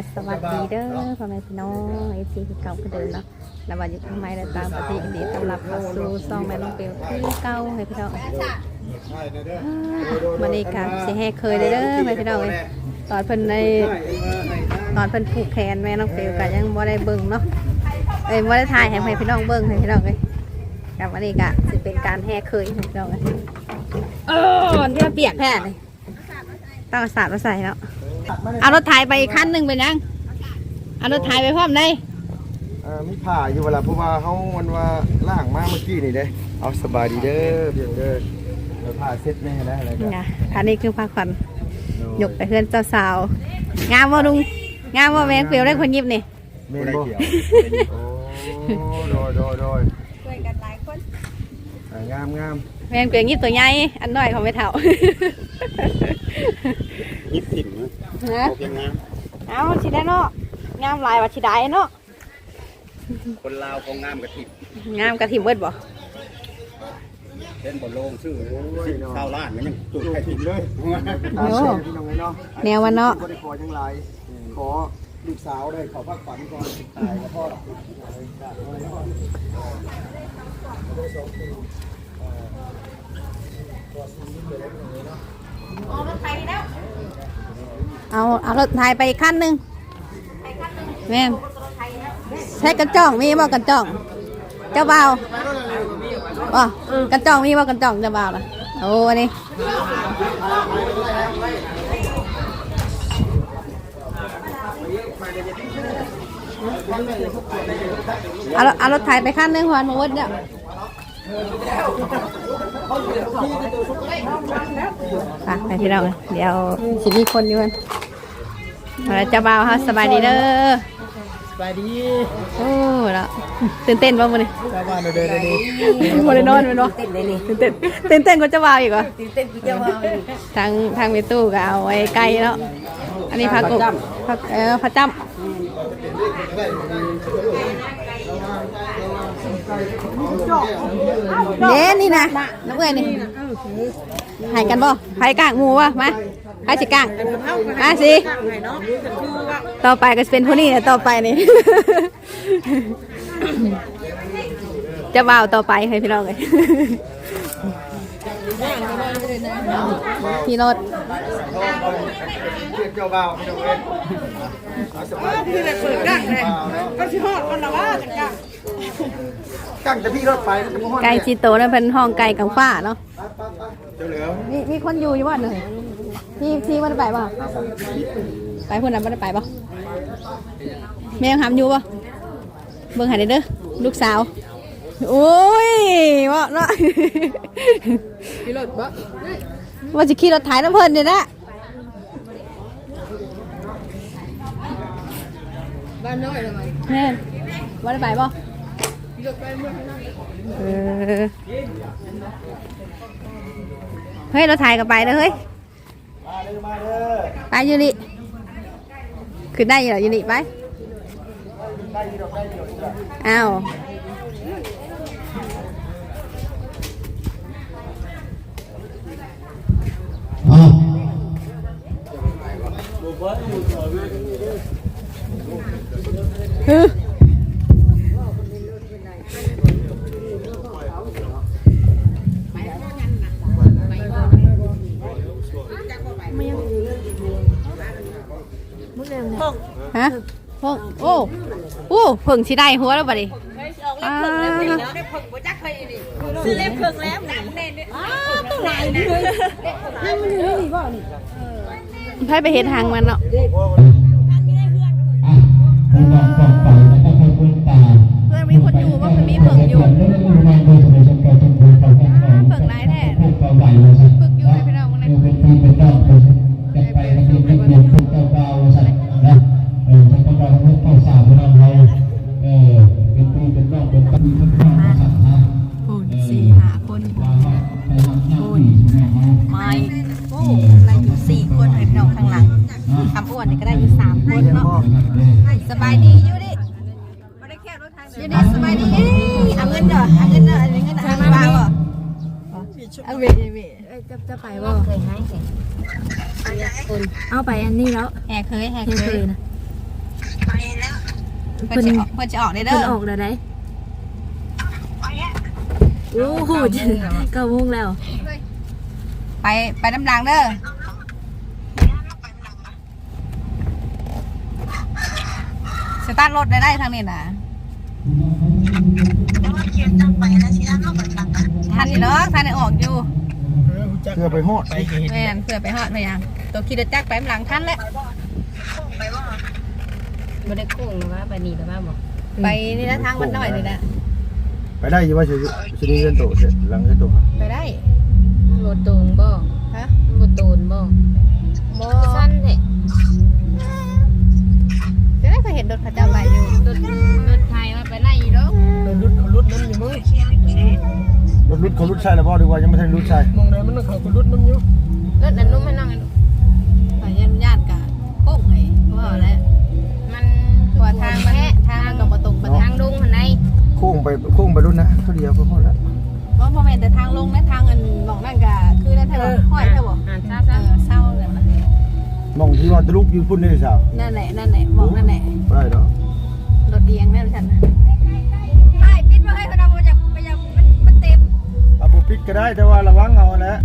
ก็สวัสดีเด้อพ่อแม่พี่น้องเอฟซีที่เก่าคือเดิมเนาะแล้ววันอยู่ทำไมและตามปฏิยินดีต้อนรับเข้าสู่ซองแม่น้องเปียวที่เก่าให้พี่น้องวันนี้ก็สิแห่เคยเลยเด้อแม่พี่น้องเอ้ยตอนเพิ่นในตอนเพิ่นผูกแขนแม่น้องเปียวก็ยังบ่ได้เบิ่งเนาะเอ้ยบ่ได้ถ่ายให้ให้พี่น้องเบิ่งให้พี่น้องเอ้ยกับวันนี้ก็สิเป็นการแห่เคยให้พี่น้องเอ้ยเออมันที่ว่าเปียกแท้เลยต้องเอาสาดมาใส่เนาะ เอารถไถไปอีกคันหนึ่งเป็นยังเอารถไถไปพร้อมได้เอ่อมีผ่าอยู่เวลาเพราะว่าเขามันว่าล่างมาเมื่อกี้นี่เด้เอาสบายดีเด้อเพียงเด้อเดี๋ยวผ่าเสร็จแน่ได้อะไรกันไงคันนี้คือพาขวัญยกไปเพื่อนเจ้าสาว งามว่าลุงงามว่าแมงเปลียวได้คนยิบนี่เมนบ่โอ้โดยโดยโดยช่วยกันหลายคนอ่างามงามแมงเปลียวยิบตัวใหญ่อันน้อยเขาไม่เท่ายิบถิ่นนะ ฮะโอเคงามเอาชิได้เนาะงามหลายว่าชิได้เนาะคนลาวของงามกระถิ่นงามกระถิ่มเบิดบ่เล่นบอลโลงชื่อสิบเท่าล้านมันยังจุดจุดให้ถิ่ถิ่นนเลเลยยตาเสียพี่น้องไงเนาะแนววันเนาะบ่ได้ขอยังไรขอลูกสาวได้ขอพักฝันก่อนตายกับพ่อ เอาเอารถไถไปอีกคันหนึ่งแม่นใช้กันจ้องมีบ่กันจ้อง เจ้าบ่าวบ่กันจ้องมีบ่กันจ้องเจ้าบ่าวล่ะโอ้อันนี้เอาเอารถไถไปคันหนึ่งพอนมาวัดเนี่ยไปพี่น้องเดี๋ยวสิมีคนอยู่กัน เอาละเจ้าบ่าวฮะสบายดีเด้อสบายดีโอ้แล้วตื่นเต้นป่ะมื้อนี้ชาวบ้านเดินเลยดีบ่ได้นอนแม่นบ่ตื่นเต้นตื่นเต้นตื่นเต้นกว่าเจ้าบ่าวอีกเหรอตื่นเต้นคือเจ้าว่าอีกทางทางเมตู้ก็เอาไว้ใกล้แล้วอันนี้พักกบพักเออพักจ้ำเด้นี่นะน้ำเอ้ยนี่หายกันบ่ไผกลางหมูวะมา ไผสิกลางมาสิข้างไหนเนาะคือว่าต่อไปก็จะเป็นผู้นี้นะต่อไปนี่ จะบ่าวต่อไปให้พี่น้องเลยพี่รถเรียกเจ้าบ่าวพี่น้องเอ้ยเอาสบายดีคือแต่เปิดกั้งเลยก็ชิฮอดมันละว่าจังกั้งกั้งแต่พี่รถไปแล้วจะมาฮอดไก่จีโตนั่นเป็นห้องไก่กังฟ้าเนาะเจ้าเหลือมีมีคนอยู่อยู่บ้านเลย พี่พี่มันไปป่ะไปคนนั้นมันไปป่ะแม่ยังหามอยู่ป่ะเบิ่งหาเด้อลูกสาว โอ้ยว่าเนาะพี่รถบ่ว่าจะขี่รถไถน้ำเพลินเนี่ยนะบ้านน้อยละมั้ยแม่นว่าได้ไปป่ะพี่รถไปเมื่อเออเฮ้ยรถไถก็ไปเด้อเฮ้ย ไปอยู่นี่ขึ้นได้อยู่เหรออยู่นี่ไปได้อยู่ดอกได้อยู่ดอ ฮึฮะพงโอ้โอ้เพิ่งสิได้หัวแล้วบัดนี้ออกเล็บเพิ่งแล้วนี่เนาะได้เพิ่งบ่จักเคยนี่ซื้อเล็บเพิ่งแล้วหนังแน่นี่อ้าวต้องหลายเลยนั่นมันอยู่นี่บ่นี่ไพ่ไปเห็นทางมันเนาะทางนี้ได้เพื่อนเพื่อนมีคนอยู่ว่ามันมีเพิ่งอยู่เพิ่งร้ายแท้เพิ่งอยู่ให้พี่น้องมึง เลยพูนสี่หาคนพูนไม่โอ้อะไรอยู่สี่คนให้พี่น้องข้างหลังคำอ้วนนี่ก็ได้อยู่สามคนเนาะสบายดีอยู่ดิอยู่ดิสบายดีเอ้ยเอาเงินเด้อเอาเงินเด้อเอาเงินเด้อเอาเงินมาบ่เอาเวเวจะจะไปบ่เคยให้คนเอาไปอันนี้แล้วแหกเคยแหกเคยเคเคยยนะเพิ่นจะออกเพิ่นจะออกได้เพิ่เด้นอออกแล้วได้ โอ้โหเก้าโมงแล้ว ไปไปน้ำลังเด้อสตาร์ทรถได้ได้ทางนี้นะท่านนี่เนาะท่านนี่ออกอยู่เพื่อไปฮอดแม่นเพื่อไปฮอดไปยังตัวขี่รถจักรไปน้ำลังท่านแหละบ่ได้โค้งหรือว่าไปนี่หรือว่าบ่ไปนี่นะทางมันหน่อยนี่นะ ไปได้อยู่ว่าสิสิมีเงินโตเสร็จหลังเงินโตครับไปได้บ่ตรงบ่ฮะบ่โตนบ่โมสั้นแท้จะได้เคยเห็นรถพระเจ้าไปอยู่รถรถไทยว่าไปไหนอยู่ดอกรถรุดเขารุดใช่แล้วบ่ดีกว่ายังไม่ทันรุดใช่รถอันนุ่มให้นั่ง โค้งไปโค้งไปรุ่นนะเท่าเดียวก็พอแล้วว่าบ่แม่นแต่ทางลงนะทางอันหมองนั่นก็คือได้เท่าไหร่ห้อยเท่าบ่อ่านซาเอซะอเศร้าเลยนะมองที่ว่าตะลุกอยู่พุ่นนี่สาวนั่นแหละนั่นแหละมองนั่นแหละบ่ได้เนาะรถเดียงแม่นฉันใช่ปิดบ่ให้เพนเอาบ่จะไปยังมันมันเต็มเอาบ่ปิดก็ได้แต่ว่าระวังเอาแหละ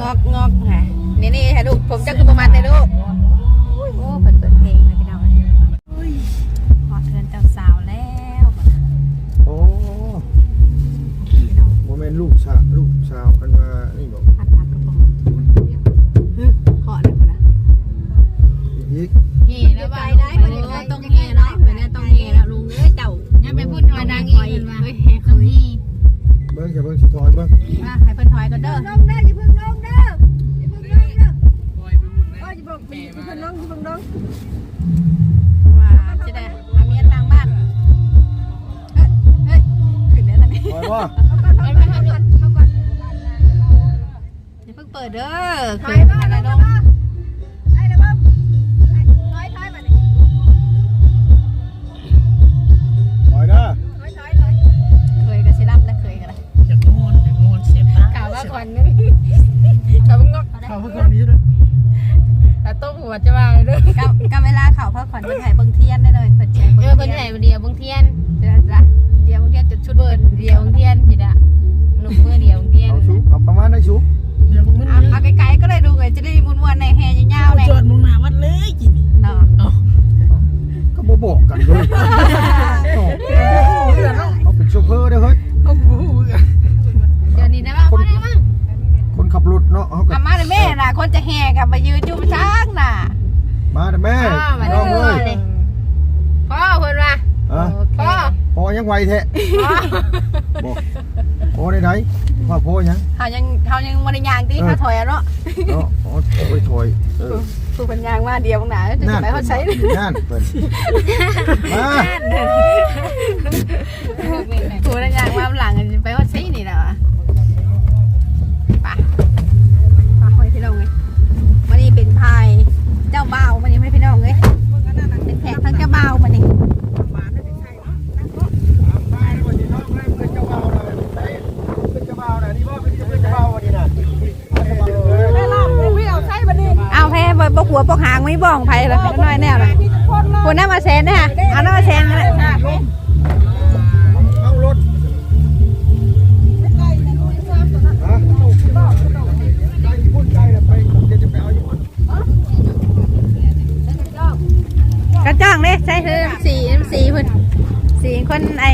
ฟันอ พิ่งเปิดเด้อขึ้นทางไหนลงไอ้ระเบิดถอยถอยมาดิถอยเด้อถอยถอยถอยเคยกับสิรับนะเคยกันนะข่าวว่าก่อนนึงข่าวว่างอกข่าวว่าก่อนนี้ด้วยแต่ต้มหัวจะวางเลยด้วยก็ก็เวลาเขาพักผ่อนเพิ่นให้เบิ่งเทียนได้เลยเพิ่นแจกเอเบิ่องเพิ่นเทียไหนนเดียวบางเทียนเดี๋ยวจ้ะเดี๋ยวเบิ่งเทียนจุดชุดเปิดเดียวบางเทียนสิดะหนุ่มมือเดียว คนจะแห่กับมายืนจุ่มช้างน่ะ มาเด้อแม่พ่อมาน้องดูเอ้ยเลยพ่อเพิ่นว่าฮะพ่อพอยังไวแท้พ่อบอกพอได้ไหนว่าพอยัง เขายังเขายังวันยางที่เขาถอยอะเนาะเนาะอ๋อโอ้ยถอยเออผู้เป็นยางมาเดียวหนาจะนั่นไปเขาใช้นั่นเพิ่นมาผู้ ไอ้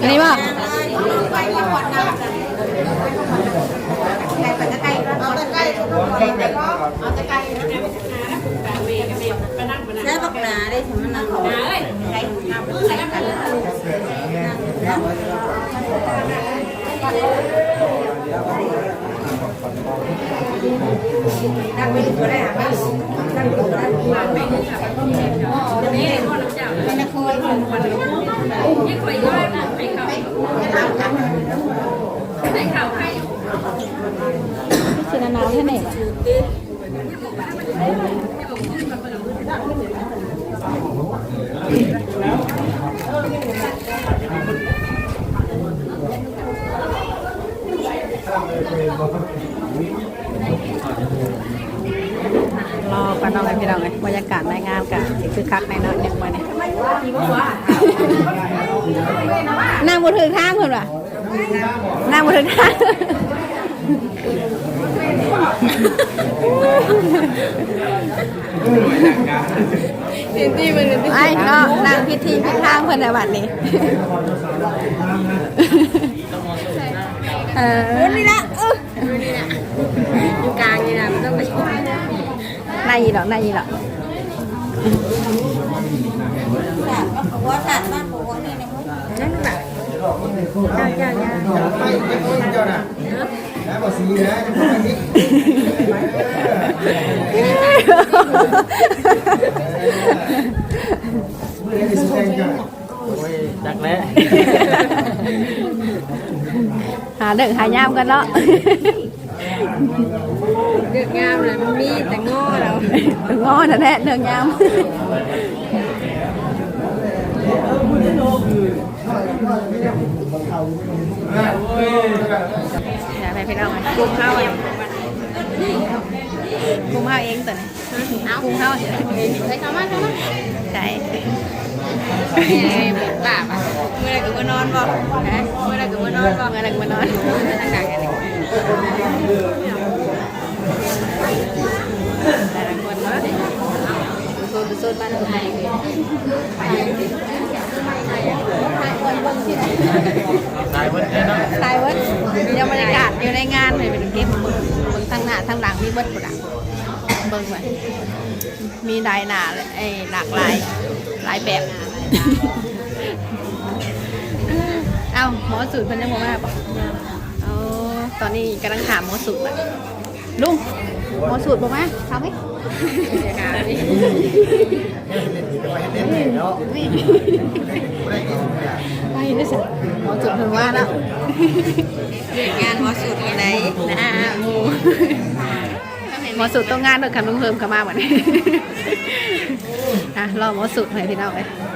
อันนี้ป่ะ ใช้บักหนาได้ถึงมันนะเขาใช้ น้ำใช้กันนั่งไปดูก็ได้ค่ะนั่งดูก็ได้มาไม่ได้ค่ะนี่พ่อน้ำเจ้าไม่ได้คุยกันวันนี้ยิ่งคุยก็ไม่เข้าไม่เข้ากันไม่เข้าใครชื่อนาแค่ไหนวะ รอกันน้องไงพี่น้องไงบรรยากาศในงานกันคือคักในน้อยหนึ่งวันนี้นั่งบนถึงทางเพื่อนวะนั่งบนถึงทางไอ้เนาะนั่งพิธีพิธางเพื่อนในวันนี้เออนี่ละ เอออยู่กลางนี่นะมันต้องไป เจ้าน่ะแล้วก็สีนะจะพูดอันนี้ไม่ได้สีแดงเจ้าน่ะดักแล้วหาเด็กหายามกันเนาะเลือกงามเลยมันมีแต่ง้อแล้วงอนั่นแหละเรื่องยามอยากให้พี่น้องกลุ่มเข้าเองกลุ่มเข้าเองตัวนี้กลุ่มเข้าเองใช้คำว่าคำว่าใช่ป่าป่ะเมื่อไรก็มานอนบ่ฮะเมื่อไรก็มานอนบ่เมื่อไรก็มานอนต่างกัน แต่ละคนเนาะโซนโซนบ้านไทยตายเพิ่นแน่เนาะถ่ายวิร์ดเดี๋ยวบรรยากาศอยู่ในงานเลยเป็นเก็บคนคนทางหน้าทางหลังมีเบิร์ดหมดอะเบิ่งไว้มีหลายหน้าไอ้หลากหลายหลายแบบเอ้าหมอสูตรเพิ่นยังบ่มาปะเอตอนนี้กำลังถามหมอสูตรอะลุง หมอสูตรบ่มาถามไหมไปได้สิหมอสูตรเพิ่นว่าแล้วงานหัวสุดไหนนะหมูหมอสูตรต้องงานด้วยกันลุงเพิ่มเข้ามาเหมือนอะรอหมอสูตรให้พี่น้องเลยเ